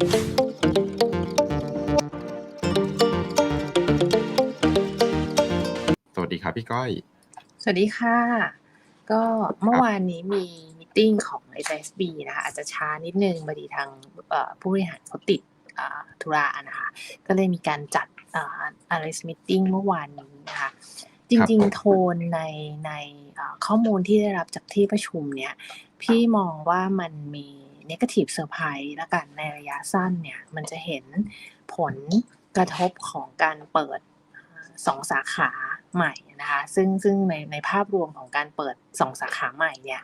สวัสดีครับพี่ก้อย สวัสดีค่ะ ก็เมื่คอรับวานนี้มีมีตติ้งของ FSB นะคะอาจจะช้านิดนึงพอดีทางเอ่อผู้บริหารเขาติดอ่าธุระนะคะก็เลยมีการจัดอ่า analyst meeting เมื่อวานนี้นะคะจครับริงผมๆโทนในในอ่าข้อมูลที่ได้รับจากที่ประชุมเนี่ยพี่มองว่ามันมี negative surprise และกันในระยะสั้นเนี่ย มันจะเห็นผลกระทบของการเปิดสองสาขาใหม่นะคะซึ่งซึ่งในในภาพรวมของการเปิดสองสาขาใหม่เนี่ย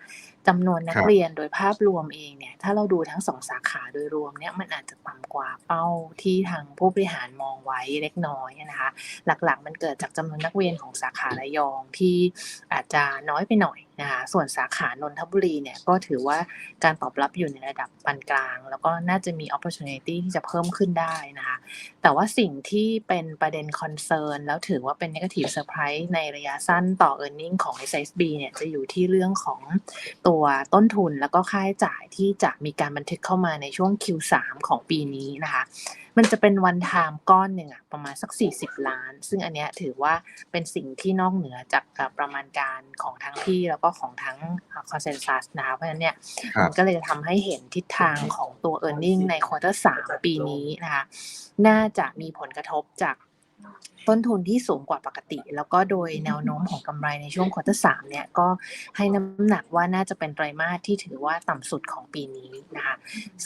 จำนวนนัคกรับเรียนโดยภาพรวมเองเนี่ย ถ้าเราดูทั้งสองสาขาโดยรวมเนี่ยมันอาจจะต่ำกว่าเป้าที่ทางผู้บริหารมองไว้เล็กน้อยนะคะ หลักๆ มันเกิดจากจำนวนนักเรียนของสาขาระยองที่อาจจะน้อยไปหน่อยนะคะส่วนสาขานนทบุรีเนี่ยก็ถือว่าการตอบรับอยู่ในระดับปานกลาง แล้วก็น่าจะมี opportunity ที่จะเพิ่มขึ้นได้นะคะแต่ว่าสิ่งที่เป็นประเด็น concern แล้วถือว่าเป็น negative surprise ในระยะสั้นต่อ earning ของ SSB เนี่ยจะอยู่ที่เรื่องของตัวต้นทุนแล้วก็ค่าใช้จ่ายที่จะมีการบันทึกเข้ามาในช่วง Q3 ของปีนี้นะคะ มันจะเป็นวันไทม์ก้อนหนึ่งอะประมาณสัก 40 ล้าน ซึ่งอันเนี้ยถือว่าเป็นสิ่งที่นอกเหนือจากเอ่อประมาณการของทั้งพี่แล้วก็ของทั้งคอนเซนแซสนะคะเพราะฉะนั้นเนี่ยครัมับนก็เลยจะทำให้เห็นทิศทางของตัว e a r n i n g ในควอเตอร์สามปีนี้นะคะ น่าจะมีผลกระทบจาก ต้นทุนที่สูงกว่าปกติ แล้วก็โดยแนวโน้มของกำไรในช่วงควอเตอร์สามเนี่ยก็ให้น้ำหนักว่าน่าจะเป็นไตรมาสที่ถือว่าต่ำสุดของปีนี้นะคะ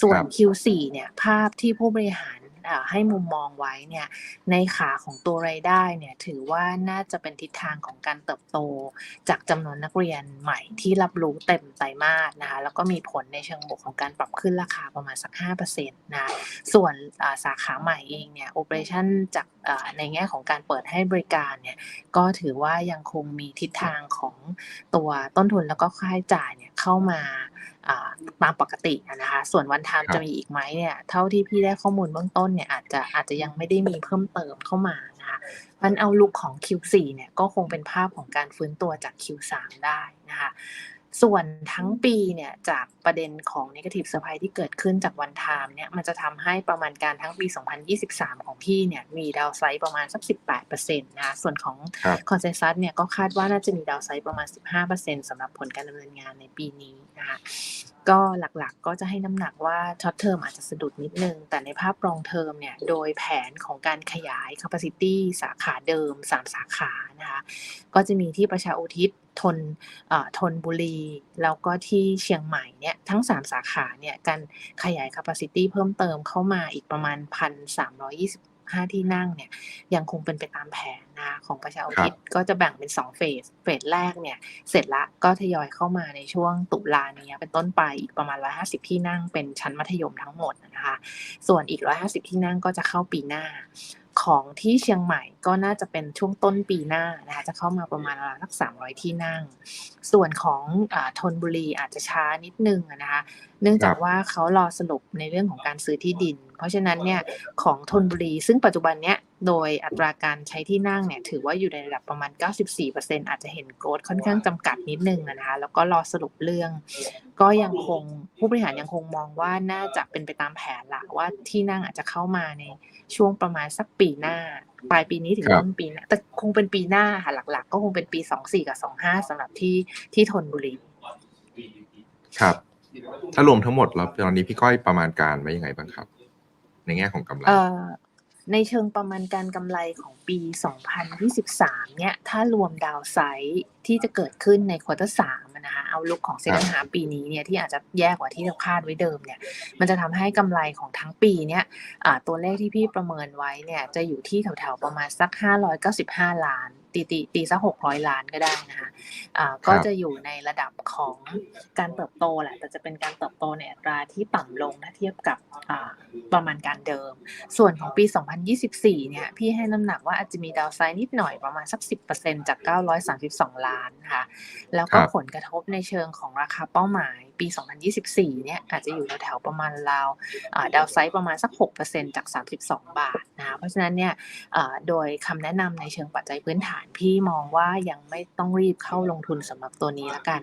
ส่วนครับ Q4 เนี่ยภาพที่ผู้บริหารอ่า ให้มุมมองไว้เนี่ยในขาของตัวรายได้เนี่ยถือว่าน่าจะเป็นทิศทางของการเติบโต จากจำนวนนักเรียนใหม่ที่รับรู้เต็มไตรมาสนะคะแล้วก็มีผลในเชิงบวกของการปรับขึ้นราคาประมาณสัก5%นะส่วนสาขาใหม่เองเนี่ยโอเปอเรชั่นจากในแง่ของการเปิดให้บริการเนี่ยก็ถือว่ายังคงมีทิศทางของตัวต้นทุนแล้วก็ค่าใช้จ่ายเนี่ย เข้ามาอ่าตามปกติอะนะคะ ส่วนวันไทม์ครับจะมีอีกไหมเนี่ย เท่าที่พี่ได้ข้อมูลเบื้องต้นเนี่ยอาจจะอาจจะยังไม่ได้มีเพิ่มเติมเข้ามานะคะมันเอาลุกของ Q4 เนี่ยก็คงเป็นภาพของการฟื้นตัวจาก Q3 ได้นะคะ ส่วนทั้งปีเนี่ยจากประเด็นของ negative surprise ที่เกิดขึ้นจากวันไทม์เนี่ยมันจะทำให้ประมาณการทั้งปี 2023 ของพี่เนี่ยมีดาวไซด์ประมาณสัก 18%นะคะส่วนของครับคอนเซนซัสเนี่ยก็คาดว่าน่าจะมีดาวไซด์ประมาณ 15%สำหรับผลการดำเนินงานในปีนี้นะคะก็หลักๆก็จะให้น้ำหนักว่าช็อตเทอมอาจจะสะดุดนิดนึง แต่ในภาพรองเทอมเนี่ยโดยแผนของการขยาย capacity สาขาเดิม 3 สาขา นะคะก็จะมีที่ประชาอุทิศทนเอ่อทนบุรี แล้วก็ที่เชียงใหม่เนี่ยทั้ง 3 สาขาเนี่ยการขยาย capacity เพิ่มเติมเข้ามาอีกประมาณ 1,325 ที่นั่งเนี่ยยังคงเป็นไปตามแผนนะคะของประชาอุทิศก็จะแบ่งเป็น 2 เฟส เฟสแรกเนี่ยเสร็จละก็ทยอยเข้ามาในช่วงตุลาเนี้ยเป็นต้นไปอีกประมาณ 150 ที่นั่งเป็นชั้นมัธยมทั้งหมดนะคะส่วนอีก 150 ที่นั่งก็จะเข้าปีหน้า ของที่เชียงใหม่ก็น่าจะเป็นช่วงต้นปีหน้านะคะจะเข้ามาประมาณสักสามร้อยที่นั่ง ส่วนของอทนบุรีอาจจะช้านิดนึงนะคะเนื่องจากว่าเขารอสรุปในเรื่องของการซื้อที่ดิน เพราะฉะนั้นเนี่ยของทนบุรีซึ่งปัจจุบันเนี้ย โดยอัตราการใช้ที่นั่งเนี่ยถือว่าอยู่ในระดับประมาณ 94%อาจจะเห็นโกรธค่อนข้างจำกัดนิดนึงอะนะคะ แล้วก็รอสรุปเรื่อง ก็ยังคงผู้บริหารยังคงมองว่าน่าจะเป็นไปตามแผนละว่าที่นั่งอาจจะเข้ามาในช่วงประมาณสักปีหน้า ปลายปีนี้ถึงครับต้นปีหน้าแต่คงเป็นปีหน้าค่ะหลัก ๆ ก็คงเป็นปี 24 กับ 25สำหรับที่ที่ธนบุรีครับ ถ้ารวมทั้งหมดแล้วตอนนี้พี่ก้อยประมาณการไว้ยังไงบ้างครับ ในแง่ของกำไรเอ่อ ในเชิงประมาณการกำไรของปี 2023 เนี่ย ถ้ารวมดาวไซด์ที่จะเกิดขึ้นในควอเตอร์สามนะคะเอาลุกของเซ็นหาปีนี้เนี่ยที่อาจจะแย่กว่าที่เราคาดไว้เดิมเนี่ย มันจะทำให้กำไรของทั้งปีเนี่ยตัวเลขที่พี่ประเมินไว้เนี่ยจะอยู่ที่แถวๆประมาณสัก 595 ล้านตีตีตีสัก600ล้านก็ได้นะคะอ่าก็จะอยู่ในระดับของการเติบโตแหละ แต่จะเป็นการเติบโตในอัตราที่ต่ำลงถ้าเทียบกับอ่าประมาณการเดิม ส่วนของปี 2024 เนี่ย พี่ให้น้ำหนักว่าอาจจะมีดาวไซด์นิดหน่อยประมาณสัก 10%จาก 932 ล้านนะคะแล้วก็ครับผลกระทบในเชิงของราคาเป้าหมาย ปี 2024 เนี่ยอาจจะอยู่แถวๆประมาณราวดาวไซด์ประมาณสัก 6%จาก 32 บาทนะเพราะฉะนั้นเนี่ยโดยคำแนะนำในเชิงปัจจัยพื้นฐานพี่มองว่ายังไม่ต้องรีบเข้าลงทุนสำหรับตัวนี้ละกัน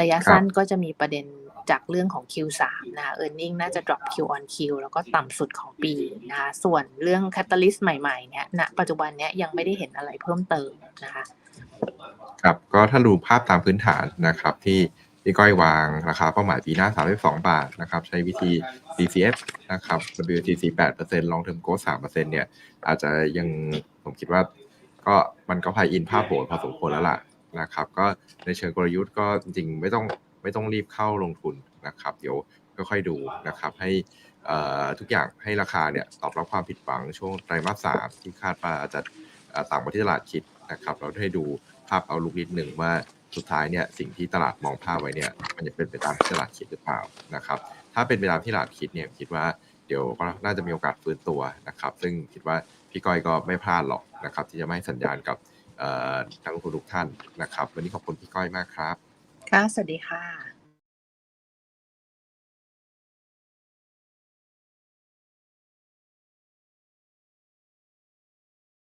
ระยะสั้นก็จะมีประเด็นจากเรื่องของ Q3 นะคะ earning น่าจะ drop Q on Q แล้วก็ต่ำสุดของปีนะคะ ส่วนเรื่อง catalyst ใหม่ๆ เนี่ยณปัจจุบันเนี้ยยังไม่ได้เห็นอะไรเพิ่มเติมนะคะ ครับ ก็ถ้าดูภาพตามพื้นฐานนะครับที่ พี่ก้อยวางราคาเป้าหมายปีหน้า 32 บาทนะครับใช้วิธี DCF นะครับ WTC 8% long term g r o w t 3%เนี่ยอาจจะยังผมคิดว่าก็มันก็พายอินภาพโหดพอสมควรแล้วล่ะนะครับ ก็ในเชิงกลยุทธ์ก็จริงไม่ต้องไม่ต้องรีบเข้าลงทุนนะครับ เดี๋ยวค่อยๆดูนะครับให้ทุกอย่างให้ราคาเนี่ยตอบรับความผิดหวังช่วงไตรมาสสามที่คาดว่าจะเอ่อต่ำกว่าที่ตลาดคิดนะครับ เราได้ดูภาพเอาลุกนิดหนึ่งว่า สุดท้ายเนี่ยสิ่งที่ตลาดมองภาพไว้เนี่ยมันจะเป็นไปตามที่ตลาดคิดหรือเปล่านะครับถ้าเป็นไปตามที่ตลาดคิดเนี่ยคิดว่าเดี๋ยวก็น่าจะมีโอกาสฟื้นตัวนะครับซึ่งคิดว่าพี่ก้อยก็ไม่พลาดหรอกนะครับที่จะไม่ให้สัญญาณกับทั้งคุณทุกท่านนะครับ วันนี้ขอบคุณพี่ก้อยมากครับ ค่ะ สวัสดีค่ะ